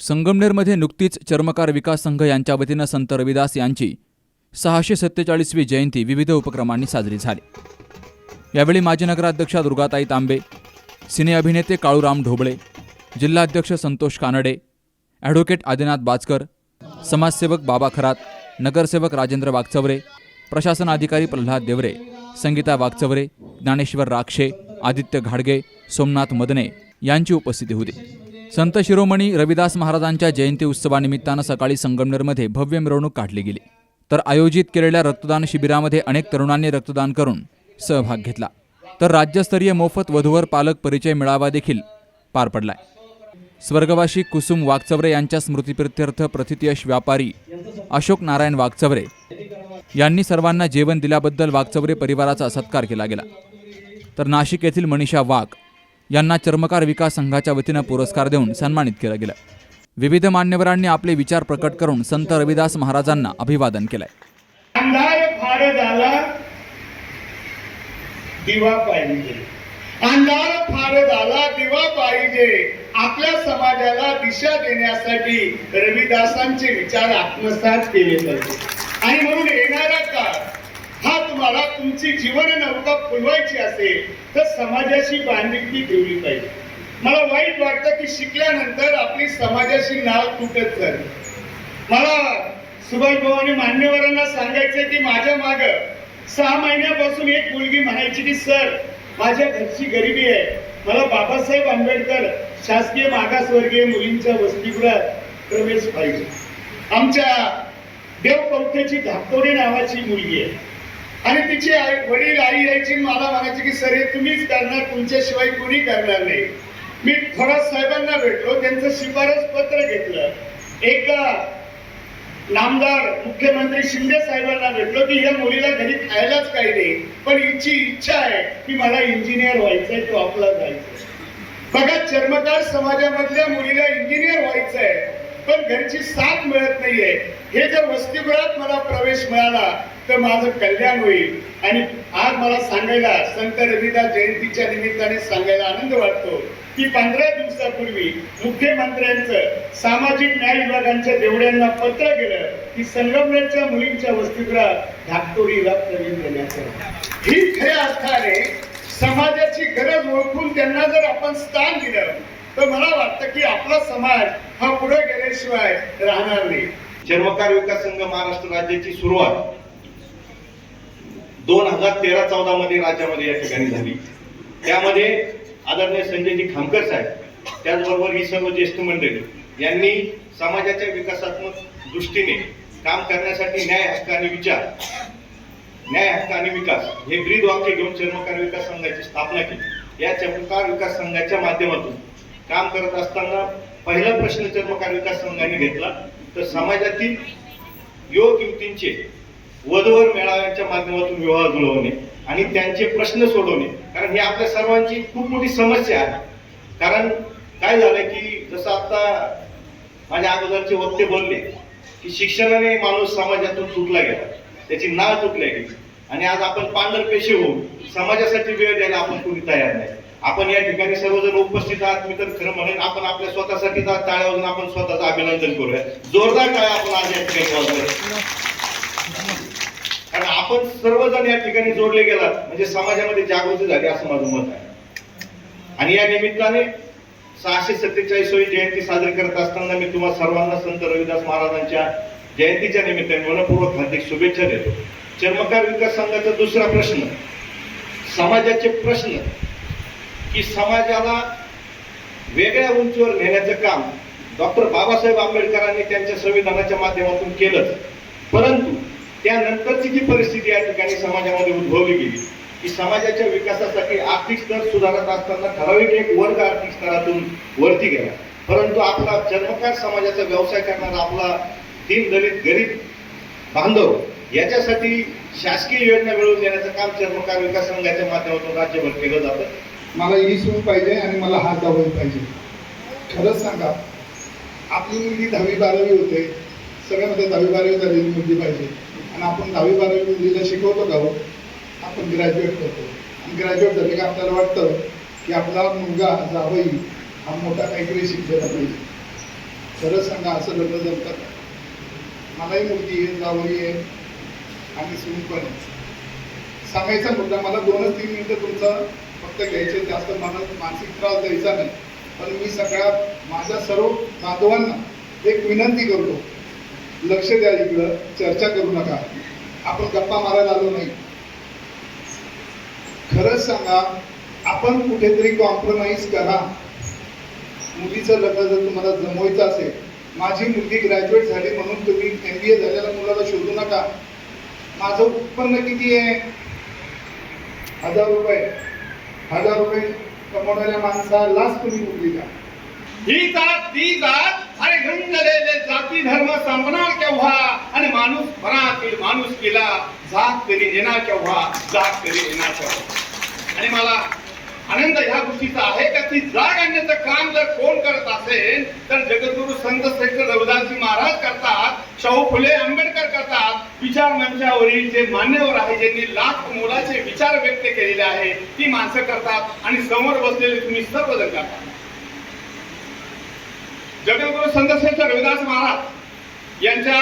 संगमनेरमध्ये नुकतीच चर्मकार विकास संघ यांच्या वतीनं संत रविदास यांची सहाशे सत्तेचाळीसवी जयंती विविध उपक्रमांनी साजरी झाली. यावेळी माजी नगराध्यक्षा दुर्गाताई तांबे सिने अभिनेते काळूराम ढोबळे जिल्हाध्यक्ष संतोष कानडे ॲडव्होकेट आदिनाथ बाचकर समाजसेवक बाबा खरात नगरसेवक राजेंद्र वागचवरे प्रशासन अधिकारी प्रल्हाद देवरे संगीता वागचवरे ज्ञानेश्वर राक्षे आदित्य घाडगे सोमनाथ मदने यांची उपस्थिती होती. संत शिरोमणी रविदास महाराजांच्या जयंती उत्सवानिमित्तानं सकाळी संगमनेरमध्ये भव्य मिरवणूक काढली गेली. तर आयोजित केलेल्या रक्तदान शिबिरामध्ये अनेक तरुणांनी रक्तदान करून सहभाग घेतला. तर राज्यस्तरीय मोफत वधूवर पालक परिचय मेळावा देखील पार पडलाय. स्वर्गवासी कुसुम वागचवरे यांच्या स्मृतिप्रित्यर्थ प्रथितयश व्यापारी अशोक नारायण वागचवरे यांनी सर्वांना जेवण दिल्याबद्दल वागचवरे परिवाराचा सत्कार केला गेला. तर नाशिक येथील मनीषा वाघ यांना चर्मकार विकास संघाच्या वतीनं पुरस्कार देऊन सन्मानित केलं गेलं. विविध मान्यवरांनी आपले विचार प्रकट करून संत रविदास महाराजांना अभिवादन केलंय. अंधार फार झाला दिवा पाहिजे. अंधार फार झाला दिवा पाहिजे. आपल्या समाजाला दिशा देण्यासाठी रविदासांचे विचार आत्मसात केले पाहिजे. आणि म्हणून येणारा काळ हा तुम्हाला तुमची जीवन नौका फुलवायची असेल तर समाजाशी बांधिलकी ठेवली पाहिजे. मला वाईट वाटतं की शिकल्यानंतर आपली समाजाशी नाव तुटत झाली मला सुभाष भाऊनी मान्यवरांना सांगायचंय की माझ्या माग सहा महिन्यापासून एक मुलगी म्हणायची की सर माझ्या घरची गरिबी आहे. मला बाबासाहेब आंबेडकर शासकीय मागासवर्गीय मुलींच्या वसतिगृहात प्रवेश पाहिजे. आमच्या देवकवठ्याची धाकटोडे नावाची मुलगी आहे. आणि तिची आई वडील आई यायची मला म्हणायची की सर हे तुम्हीच करणार तुमच्याशिवाय कोणी करणार नाही. मी थोरात साहेबांना भेटलो त्यांचं शिफारस पत्र घेतलं. एक नामदार मुख्यमंत्री शिंदे साहेबांना भेटलो की या मुलीला घरी खायलाच काही नाही पण हिची इच्छा आहे की मला इंजिनियर व्हायचंय तो आपला जायचं बघा चर्मकार समाजामधल्या मुलीला इंजिनियर व्हायचंय. पण घरची साथ मिळत नाहीये. हे जर वसतिगृहात मला प्रवेश मिळाला तर माझं कल्याण होईल. आणि आज मला सांगायला संत रविदास जयंतीच्या निमित्ताने सांगायला आनंद वाटतो. की पंधरा दिवसापूर्वी मुख्यमंत्र्यांचं सामाजिक न्याय विभागांच्या देवड्यांना पत्र गेलं की संगमनेरच्या मुलींच्या वसतिगृहात धाकटोडीला प्रवेश देण्याचं. ही खऱ्या अर्थाने समाजाची गरज ओळखून त्यांना जर आपण स्थान दिलं तर मला वाटतं की आपला समाज हा पुढे गेल्याशिवाय राहणार नाही. चर्मकार विकास संघ महाराष्ट्र राज्याची सुरुवात दोन हजार तेरा चौदा मध्ये राज्यामध्ये या ठिकाणी झाली. त्यामध्ये आदरणीय संजयजी खामकर साहेब त्याचबरोबर ही सर्व ज्येष्ठ मंडळी यांनी समाजाच्या विकासात्मक दृष्टीने काम करण्यासाठी न्याय हक्क आणि विचार न्याय हक्क आणि विकास हे ब्रीद वाक्य घेऊन चर्मकार विकास संघाची स्थापना केली. या चर्मकार विकास संघाच्या माध्यमातून काम करत असताना पहिला प्रश्न चर्मकार विकास संघाने घेतला. तर समाजातील युवक युवतींचे वधवर मेळाव्यांच्या माध्यमातून विवाह जुळवणे आणि त्यांचे प्रश्न सोडवणे कारण ही आपल्या सर्वांची खूप मोठी समस्या आहे. कारण काय झालं की जसं आता माझ्या अगोदरचे वक्ते बोलले की शिक्षणाने माणूस समाजातून तुटला गेला. त्याची नाळ तुटल्या गेली. आणि आज आपण पांढर पेशे होऊन समाजासाठी वेळ द्यायला आपण कोणी तयार नाही. आपण या ठिकाणी सर्वजण उपस्थित आहात मी तर खरं म्हणेन आपण आपल्या स्वतःसाठी टाळ्यावरून आपण स्वतःचं अभिनंदन करूया. जोरदार टाळ्या आपण आज या ठिकाणी कारण आपण सर्वजण या ठिकाणी जोडले गेलात म्हणजे समाजामध्ये जागृती झाली असं माझं मत आहे. आणि या निमित्ताने सहाशे सत्तेचाळीसवी जयंती साजरी करत असताना मी तुम्हा सर्वांना संत रविदास महाराजांच्या जयंतीच्या निमित्ताने मनपूर्वक हार्दिक शुभेच्छा देतो. चर्मकार विकास संघाचा दुसरा प्रश्न समाजाचे प्रश्न की समाजाला वेगळ्या उंचीवर नेण्याचं काम डॉक्टर बाबासाहेब आंबेडकरांनी त्यांच्या संविधानाच्या माध्यमातून केलं परंतु त्यानंतरची जी परिस्थिती या ठिकाणी समाजामध्ये उद्भवली गेली की समाजाच्या विकासासाठी आर्थिक स्तर सुधारत असताना ठराविक एक वर्ग आर्थिक स्तरातून वरती गेला. परंतु आपला चर्मकार समाजाचा व्यवसाय करणारा आपला तीन दलित गरीब बांधव याच्यासाठी शासकीय योजना मिळवून देण्याचं काम चर्मकार विकास संघाच्या माध्यमातून राज्यभर केलं जातं. मला ही सून पाहिजे आणि मला हात दाबून पाहिजे. खरंच सांगा आपली मुलगी दहावी बारावी होते. सगळ्यामध्ये दहावी बारावी झालेली मुलगी पाहिजे. आणि आपण दहावी बारावी मुलीला शिकवतो का हो? आपण ग्रॅज्युएट करतो. आणि ग्रॅज्युएट झाले का आपल्याला वाटतं की आपला मुलगा जावई हा मोठा काहीतरी शिकलेला पाहिजे खरंच सांगा असं लग्न जमतं मलाही मुलगी आहे जावई आहे आणि सून पण आहे. सांगायचा मुद्दा मला दोनच तीन मिनटं तुमचा फक्त घ्यायचे जास्त मला मानसिक त्रास द्यायचा नाही. पण मी सगळ्या माझ्या सर्व बांधवांना एक विनंती करतो लक्ष द्या इकडं चर्चा करू नका. आपण गप्पा मारायला आलो नाही. खरंच सांगा आपण कुठेतरी कॉम्प्रोमाइज करा. मुलीचं लग्न जर तुम्हाला जमवायचं असेल माझी मुलगी ग्रॅज्युएट झाली म्हणून तुम्ही एम बी ए झालेल्या मुलाला शोधू नका. माझं उत्पन्न किती आहे? हजार रुपये. हजार रुपये कमवणाऱ्या माणसालाच तुम्ही मुली का? ही जात ती जात अरे झालेले जाती धर्म संपणार केव्हा? आणि माणूस मनातील माणूस केला जात कधी येणार केव्हा? जात कधी येणार केव्हा? आणि मला आनंद ह्या गोष्टीचा आहे का ती जाग आणण्याचं काम जर कोण करत असेल तर जगद्गुरु संत श्रेष्ठ रविदासजी महाराज करतात शाहू फुले आंबेडकर करतात. विचार मंचावरील जे मान्यवर आहे ज्यांनी लाख मोलाचे विचार व्यक्त केलेले आहे ती माणसं करतात आणि समोर बसलेले तुम्ही सर्वजण करतात. जगद्गुरु संतश्रेष्ठ रविदास महाराज यांच्या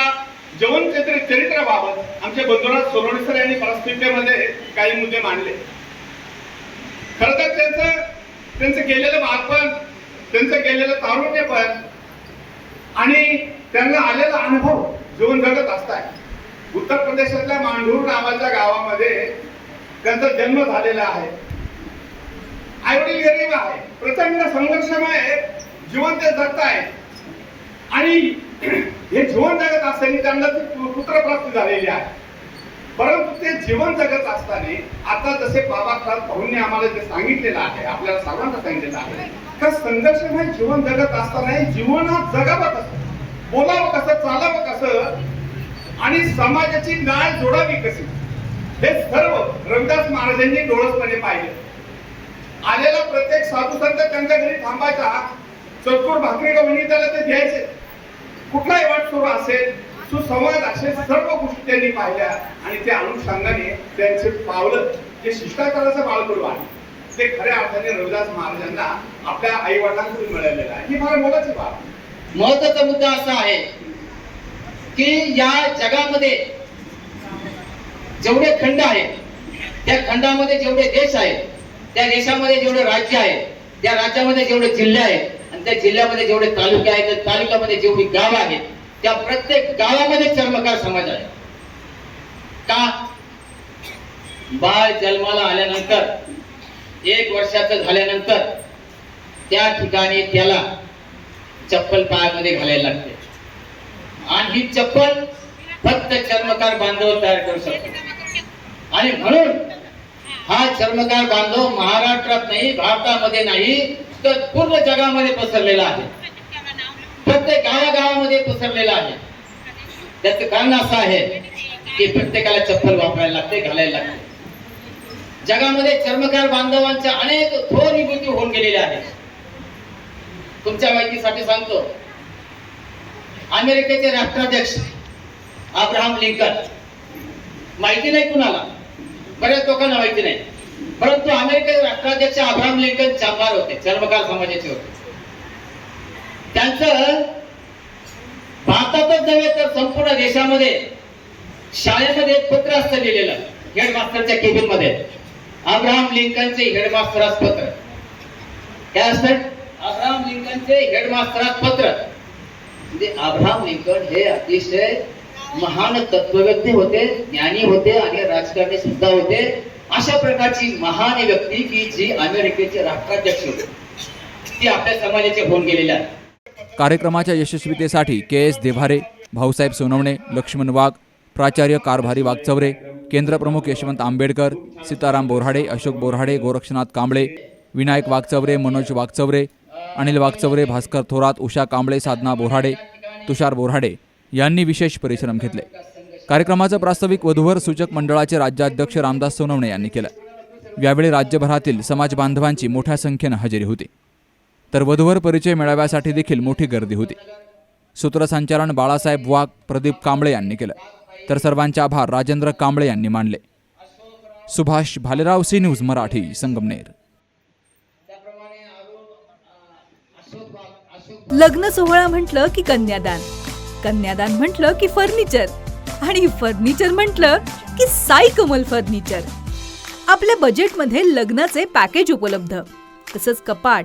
जवन चरित्र चरित्राबाबत आमचे बंधुराज सोनवणे यांनी परिस्थितीमध्ये काही मुद्दे मांडले. खर तर त्यांचं त्यांचं केलेलं बालपण त्यांचं गेलेलं तारुण्यपण आणि त्यांना आलेला अनुभव जीवन जगत असताय. उत्तर प्रदेशातल्या मांडूर नावाच्या गावामध्ये त्यांचा जन्म झालेला आहे. आईवडील गरीब आहे. प्रचंड संघर्षमय जीवन ते जगताय. आणि हे जीवन जगत असताना त्यांना ती पु- पुत्रप्राप्ती झालेली आहे. परंतु ते जीवन जगत असताना आता जसे बाबा भाऊंनी आम्हाला जे सांगितलेलं आहे आपल्याला सर्वांना सांगितलेलं आहे का संघर्षमय जीवन जगत असताना हे जीवनात जगावं कसं? बोलावं कसं चालावं कसं? आणि समाजाची नाळ जोडावी कशी? हे सर्व रविदास महाराजांनी डोळसपणे पाहिले. आलेला प्रत्येक साधू संत त्यांच्या घरी थांबायचा. चतुर भाकरी गवणी त्याला ते द्यायचे? कुठलाही वाट सुरू असेल सुसंवाद असे सर्व गोष्टी त्यांनी पाहिल्या आणि त्या अनुषंगाने त्यांचे पावलं जे शिष्टाचाराचं बाळकडू आहे ते खऱ्या अर्थाने रविदास महाराजांना आपल्या आई वडिलांकडून मिळालेलं आहे. ही फार मोलाची बाब महत्त्वाचा मुद्दा असा आहे की या जगामध्ये जेवढे खंड आहेत त्या खंडामध्ये जेवढे देश आहेत त्या देशामध्ये जेवढे राज्य आहेत त्या राज्यामध्ये जेवढे जिल्हे आहेत आणि त्या जिल्ह्यामध्ये जेवढे तालुके आहेत त्या तालुक्यामध्ये जेवढी गावं आहेत त्या प्रत्येक गावामध्ये चर्मकार समाज आहे. का? बाळ जन्माला आल्यानंतर एक वर्षाचं झाल्यानंतर त्या ठिकाणी त्याला चप्पल पायामध्ये घालायला लागते. आणि ही चप्पल फक्त चर्मकार बांधव तयार करू शकतो आणि म्हणून हा चर्मकार बांधव महाराष्ट्रात नाही भारतामध्ये नाही तर पूर्ण जगामध्ये पसरलेला आहे. प्रत्येक गावागावामध्ये पसरलेला आहे. त्याचं कारण असं आहे की प्रत्येकाला चप्पल वापरायला लागते घालायला लागते. जगामध्ये चर्मकार बांधवांच्या अनेक थोर विभूती होऊन गेलेल्या आहेत. तुमच्या माहितीसाठी सांगतो. अमेरिकेचे राष्ट्राध्यक्ष अब्राहम लिंकन. माहिती नाही कुणाला? बऱ्याच लोकांना माहिती नाही. परंतु अमेरिकेचे राष्ट्राध्यक्ष अब्राहम लिंकन चांभार होते चर्मकार समाजाचे होते. त्यांचं भारतातच नव्हे तर संपूर्ण देशामध्ये शाळेमध्ये एक पत्र असतं लिहिलेलं हेडमास्टरच्या केबिनमध्ये अब्राहम लिंकनचे हेडमास्टरास पत्र. काय असतं? अब्राहम लिंकनचे हेडमास्टरास पत्र. म्हणजे अब्राहम लिंकन हे अतिशय महान तत्वव्यक्ती होते ज्ञानी होते आणि राजकारणी सुद्धा होते. अशा प्रकारची महान व्यक्ती की जी अमेरिकेचे राष्ट्राध्यक्ष होते. ती आपल्या समाजाचे होऊन गेलेले आहे कार्यक्रमाच्या यशस्वीतेसाठी के एस देभारे भाऊसाहेब सोनवणे लक्ष्मण वाघ प्राचार्य कारभारी वागचौरे केंद्रप्रमुख यशवंत आंबेडकर सीताराम बोराडे अशोक बोराडे गोरक्षनाथ कांबळे विनायक वागचौरे मनोज वागचौरे अनिल वागचौरे भास्कर थोरात उषा कांबळे साधना बोराडे तुषार बोराडे यांनी विशेष परिश्रम घेतले. कार्यक्रमाचं प्रास्ताविक वधूवर सूचक मंडळाचे राज्याध्यक्ष रामदास सोनवणे यांनी केलं. यावेळी राज्यभरातील समाज बांधवांची मोठ्या संख्येनं हजेरी होती. तर वधूवर परिचय मिळाव्यासाठी देखील मोठी गर्दी होती. सूत्रसंचालन बाळासाहेब वाघ प्रदीप कांबळे यांनी केलं. तर सर्वांचे आभार राजेंद्र कांबळे यांनी मानले. Subhash Bhalerao C news Marathi Sangamner. लग्न सोहळा म्हटलं की कन्यादान. कन्यादान म्हटलं की फर्निचर. आणि फर्निचर म्हटलं की साई कमल फर्निचर. आपल्या बजेटमध्ये लग्नाचे पॅकेज उपलब्ध. तसंच कपाट